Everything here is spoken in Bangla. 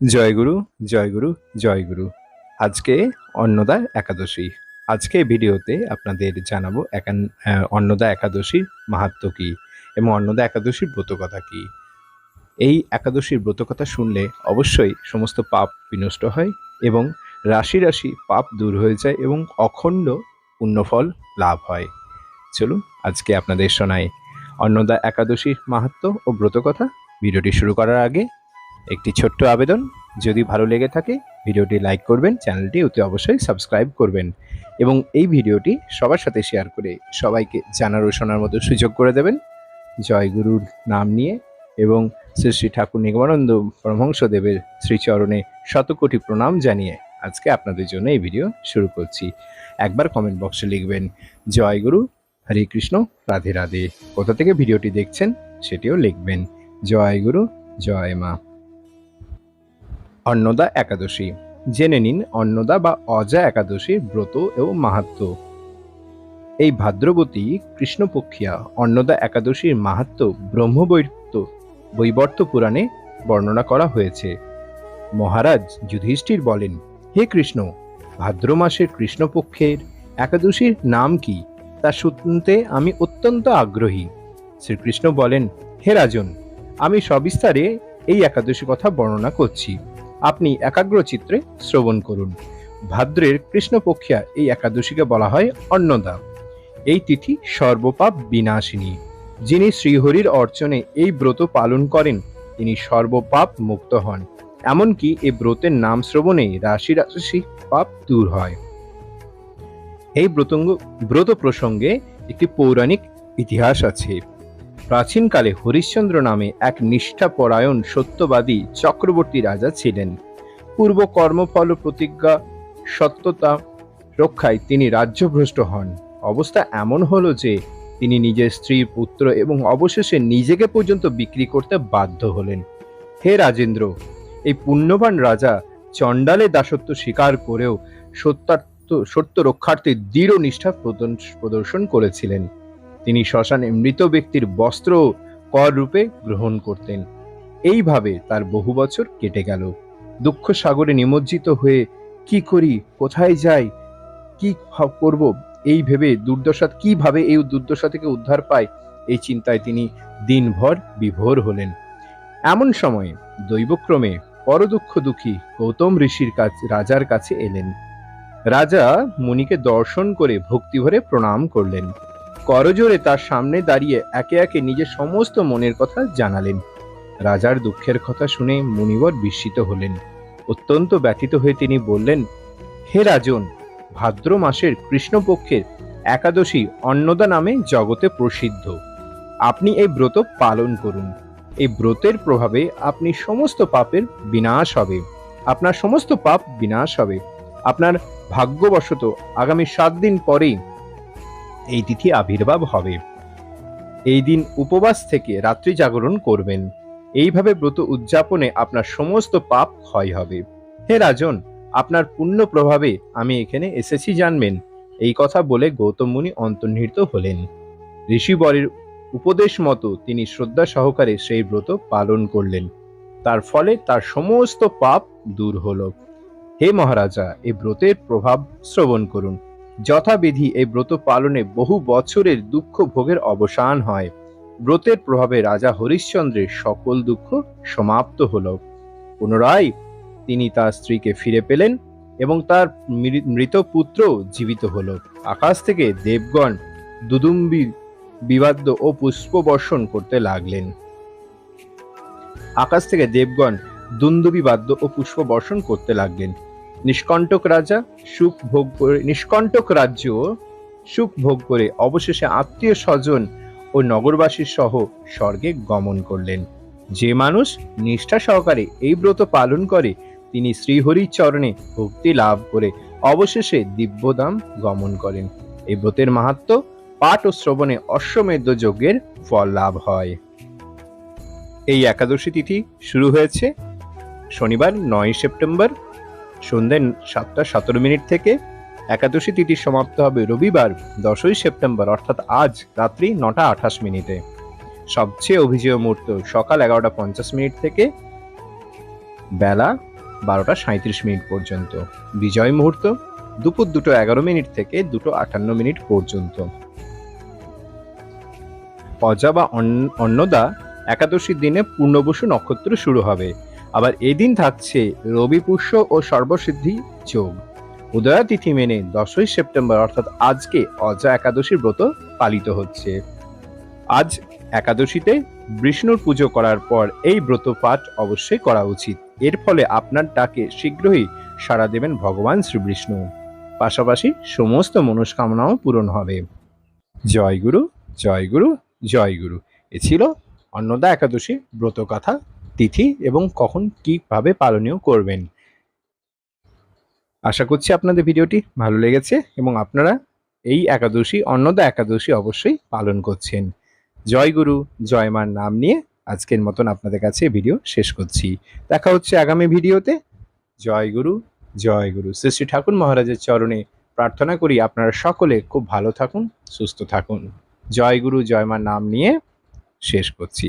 জয়গুরু জয়গুরু জয়গুরু আজকে অন্নদা একাদশী। আজকে ভিডিওতে আপনাদের জানাব একান অন্নদা একাদশীর মাহাত্ম কী এবং অন্নদা একাদশীর ব্রতকথা কী। এই একাদশীর ব্রতকথা শুনলে অবশ্যই সমস্ত পাপ বিনষ্ট হয় এবং রাশি রাশি পাপ দূর হয়ে যায় এবং অখণ্ড পুণ্যফল লাভ হয়। চলুন আজকে আপনাদের শোনায় অন্নদা একাদশীর মাহাত্ম ও ব্রতকথা ভিডিওটি শুরু করার আগে একটি ছোট্ট আবেদন। যদি ভালো লেগে থাকে, ভিডিওটি লাইক করবেন, চ্যানেলটি অতি অবশ্যই সাবস্ক্রাইব করবেন এবং এই ভিডিওটি সবার সাথে শেয়ার করে সবাইকে জানার ও শোনার মতো সুযোগ করে দেবেন। জয় গুরুর নাম নিয়ে এবং শ্রী শ্রী ঠাকুর নিগমানন্দ পরমহংসদেবের শ্রীচরণে শতকোটি প্রণাম জানিয়ে আজকে আপনাদের জন্য এই ভিডিও শুরু করছি। একবার কমেন্ট বক্সে লিখবেন, জয় গুরু, হরে কৃষ্ণ, রাধে রাধে। কোথা থেকে ভিডিওটি দেখছেন, সেটিও লিখবেন, জয় গুরু, জয় মা। অন্নদা একাদশী। জেনে নিন, অন্নদা বা অজা একাদশীর ব্রত এবং মাহাত্ম এই ভাদ্রবতী কৃষ্ণপক্ষিয়া অন্নদা একাদশীর মাহাত্ম ব্রহ্মবৈত্য বৈবর্ত পুরাণে বর্ণনা করা হয়েছে। মহারাজ যুধিষ্ঠির বলেন, হে কৃষ্ণ, ভাদ্র মাসের কৃষ্ণপক্ষের একাদশীর নাম কি? তা শুনতে আমি অত্যন্ত আগ্রহী। শ্রীকৃষ্ণ বলেন, হে রাজন, আমি সবিস্তারে এই একাদশী কথা বর্ণনা করছি। আপনি একাগ্র চিত্রে শ্রবণ করুন। ভাদ্রের কৃষ্ণপক্ষিয়া এই একাদশীকে বলা হয় অন্নদা। এই তিথি সর্বপাপ বিনাশিনী। যিনি শ্রীহরির অর্চনে এই ব্রত পালন করেন, তিনি সর্বপাপ মুক্ত হন। এমনকি এই ব্রতের নাম শ্রবণে রাশি রাশি পাপ দূর হয়। এই ব্রতঙ্গ ব্রত প্রসঙ্গে একটি পৌরাণিক ইতিহাস আছে। প্রাচীনকালে হরিশ্চন্দ্র নামে এক নিষ্ঠাপরায়ণ সত্যবাদী চক্রবর্তী রাজা ছিলেন। পূর্ব কর্মফল প্রতিজ্ঞা সত্যতা রক্ষায় তিনি রাজ্যভ্রষ্ট হন। অবস্থা এমন হলো যে, তিনি নিজের স্ত্রী পুত্র এবং অবশেষে নিজেকে পর্যন্ত বিক্রি করতে বাধ্য হলেন। হে রাজেন্দ্র, এই পুণ্যবান রাজা চণ্ডালে দাসত্ব স্বীকার করেও সত্যার্থ, সত্য রক্ষার্থে দৃঢ় নিষ্ঠা প্রদর্শন করেছিলেন। তিনি শ্মশানে মৃত ব্যক্তির বস্ত্র কর রূপে গ্রহণ করতেন। এইভাবে তার বহু বছর কেটে গেল। দুঃখ সাগরে নিমজ্জিত হয়ে, কি করি? কোথায় যাই? কি করব? এই ভেবে দুর্দশা, কীভাবে এই দুর্দশা থেকে উদ্ধার পায়? এই চিন্তায় তিনি দিনভর বিভোর হলেন। এমন সময়ে দৈবক্রমে পরদুঃখ দুঃখী গৌতম ঋষির কাছে, রাজার কাছে এলেন। রাজা মুনিকে দর্শন করে ভক্তিভরে প্রণাম করলেন। করজোরে তার সামনে দাঁড়িয়ে একে একে নিজের সমস্ত মনের কথা জানালেন। রাজার দুঃখের কথা শুনে মুনিবর বিস্মিত হলেন। অত্যন্ত ব্যথিত হয়ে তিনি বললেন, হে রাজন, ভাদ্র মাসের কৃষ্ণপক্ষের একাদশী অন্নদা নামে জগতে প্রসিদ্ধ। আপনি এই ব্রত পালন করুন। এই ব্রতের প্রভাবে আপনি সমস্ত পাপের বিনাশ হবে। আপনার সমস্ত পাপ বিনাশ হবে। আপনার ভাগ্যবশত আগামী সাত দিন পরেই এই তিথি আবির্ভাব হবে। এই দিন উপবাস থেকে রাত্রি জাগরণ করবেন। এইভাবে ব্রত উদযাপনে আপনার সমস্ত পাপ ক্ষয় হবে। হে রাজন, আপনার পুণ্য প্রভাবে আমি এখানে এসেছি জানবেন। এই কথা বলে গৌতম মুনি অন্তর্নিহিত হলেন। ঋষিবরের উপদেশ মতো তিনি শ্রদ্ধা সহকারে সেই ব্রত পালন করলেন। তার ফলে তার সমস্ত পাপ দূর হল। হে মহারাজা এই ব্রতের প্রভাব শ্রবণ করুন। যথাবিধি এই ব্রত পালনে বহু বছরের দুঃখ ভোগের অবসান হয়। ব্রতের প্রভাবে রাজা হরিশ্চন্দ্রের সকল দুঃখ সমাপ্ত হল। পুনরায় তিনি তার স্ত্রীকে ফিরে পেলেন এবং তার মৃত পুত্র জীবিত হল। আকাশ থেকে দেবগণ দুদুম্বি বিবাদ্য ও পুষ্প বর্ষণ করতে লাগলেন। আকাশ থেকে দেবগণ দুন্দুবি বাদ্য ও পুষ্প বর্ষণ করতে লাগলেন। নিষ্কণ্টক রাজা সুখ ভোগ করে, নিষ্কণ্টক রাজ্য সুখ ভোগ করে অবশেষে আত্মীয় স্বজন ও নগরবাসীর সহ স্বর্গে গমন করলেন। যে মানুষ নিষ্ঠা সহকারে এই ব্রত পালন করে, তিনি শ্রীহরির চরণে ভক্তি লাভ করে অবশেষে দিব্যদাম গমন করেন। এই ব্রতের মাহাত্ম পাঠ ও শ্রবণে অশ্বমেধ যজ্ঞের ফল লাভ হয়। এই একাদশী তিথি শুরু হয়েছে শনিবার নয় সেপ্টেম্বর সন্ধ্যে সাতটা সতেরো মিনিট থেকে একাদশী তিথি সমাপ্ত হবে রবিবার, দশই সেপ্টেম্বর, অর্থাৎ আজ রাত্রি নটা আঠাশ মিনিটে। সবচেয়ে অভিজয় মুহূর্ত সকাল এগারোটা পঞ্চাশ মিনিট থেকে বেলা বারোটা সাঁত্রিশ মিনিট পর্যন্ত। বিজয় মুহূর্ত দুপুর দুটো এগারো মিনিট থেকে দুটো আটান্ন মিনিট পর্যন্ত। অজা বা অন্ন- অন্নদা একাদশীর দিনে পূর্ণবসু নক্ষত্র শুরু হবে। আবার এদিন থাকছে রবি পুষ্য ও সর্বসিদ্ধি যোগ। উদয়া তিথি মেনে দশই সেপ্টেম্বর, অর্থাৎ আজকে অজা একাদশীর ব্রত পালিত হচ্ছে। আজ একাদশীতে বিষ্ণুর পুজো করার পর এই ব্রত পাঠ অবশ্যই করা উচিত। এর ফলে আপনার ডাকে শীঘ্রই সাড়া দেবেন ভগবান শ্রীবিষ্ণু। পাশাপাশি সমস্ত মনস্কামনাও পূরণ হবে। জয় গুরু জয় গুরু জয় গুরু। এ ছিল অন্নদা একাদশী ব্রতকথা তিথি এবং কখন কীভাবে পালনীয় করবেন। আশা করছি আপনাদের ভিডিওটি ভালো লেগেছে এবং আপনারা এই একাদশী, অন্নদা একাদশী অবশ্যই পালন করছেন। জয় গুরু, জয় মার নাম নিয়ে আজকের মতন আপনাদের কাছে ভিডিও শেষ করছি। দেখা হচ্ছে আগামী ভিডিওতে। জয় গুরু জয় গুরু। শ্রী শ্রী ঠাকুর মহারাজের চরণে প্রার্থনা করি আপনারা সকলে খুব ভালো থাকুন, সুস্থ থাকুন। জয় গুরু, জয় মার নাম নিয়ে শেষ করছি।